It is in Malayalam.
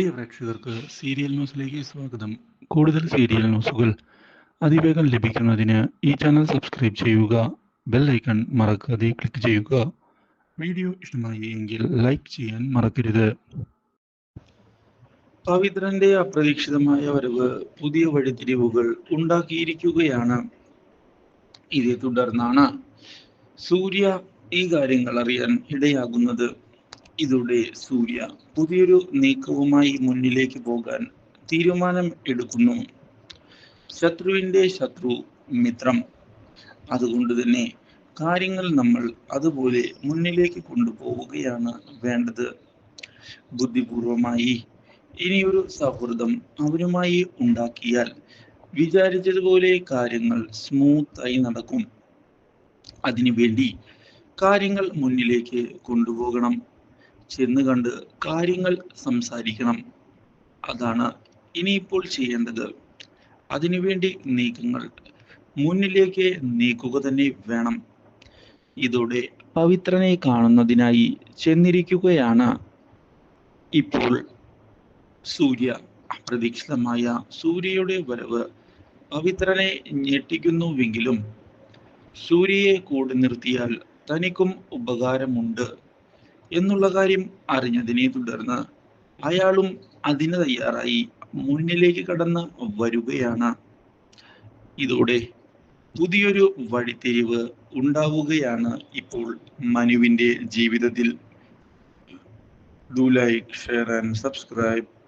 പ്രിയ പ്രേക്ഷകർക്ക് സീരിയൽ ന്യൂസിലേക്ക് സ്വാഗതം. കൂടുതൽ സീരിയൽ ന്യൂസുകൾ അതിവേഗം ലഭിക്കുന്നതിന് ഈ ചാനൽ സബ്സ്ക്രൈബ് ചെയ്യുക ബെൽ ഐക്കൺ മറക്കാതെ ക്ലിക്ക് ചെയ്യുക. വീഡിയോ ഇഷ്ടമായി എങ്കിൽ ലൈക്ക് ചെയ്യാൻ മറക്കരുത്. പവിത്രന്റെ അപ്രതീക്ഷിതമായ വരവ് പുതിയ വഴിത്തിരിവുകൾ ഉണ്ടാക്കിയിരിക്കുകയാണ്. ഇതേ തുടർന്നാണ് സൂര്യ ഈ കാര്യങ്ങൾ അറിയാൻ ഇടയാകുന്നത്. ഇതോടെ സൂര്യ പുതിയൊരു നീക്കവുമായി മുന്നിലേക്ക് പോകാൻ തീരുമാനം എടുക്കുന്നു. ശത്രുവിന്റെ ശത്രു മിത്രം. അതുകൊണ്ട് തന്നെ കാര്യങ്ങൾ നമ്മൾ അതുപോലെ മുന്നിലേക്ക് കൊണ്ടുപോവുകയാണ് വേണ്ടത്. ബുദ്ധിപൂർവമായി ഇനിയൊരു സൗഹൃദം അവരുമായി ഉണ്ടാക്കിയാൽ വിചാരിച്ചതുപോലെ കാര്യങ്ങൾ സ്മൂത്തായി നടക്കും. അതിനുവേണ്ടി കാര്യങ്ങൾ മുന്നിലേക്ക് കൊണ്ടുപോകണം. ചെന്ന് കണ്ട് കാര്യങ്ങൾ സംസാരിക്കണം. അതാണ് ഇനിയിപ്പോൾ ചെയ്യേണ്ടത്. അതിനുവേണ്ടി നീക്കങ്ങൾ. മുന്നിലേക്ക് നീക്കുക തന്നെ വേണം. ഇതോടെ പവിത്രനെ കാണുന്നതിനായി ചെന്നിരിക്കുകയാണ് ഇപ്പോൾ സൂര്യ. അപ്രതീക്ഷിതമായ സൂര്യയുടെ വരവ് പവിത്രനെ ഞെട്ടിക്കുന്നുവെങ്കിലും സൂര്യയെ കൂടെ നിർത്തിയാൽ തനിക്കും ഉപകാരമുണ്ട്. എന്നുള്ള കാര്യം അറിഞ്ഞതിനെ തുടർന്ന് അയാളും അതിന് തയ്യാറായി മുന്നിലേക്ക് കടന്ന് വരികയാണ്. ഇതോടെ പുതിയൊരു വഴിത്തിരിവ് ഉണ്ടാവുകയാണ് ഇപ്പോൾ മനുവിന്റെ ജീവിതത്തിൽ. Do like share and subscribe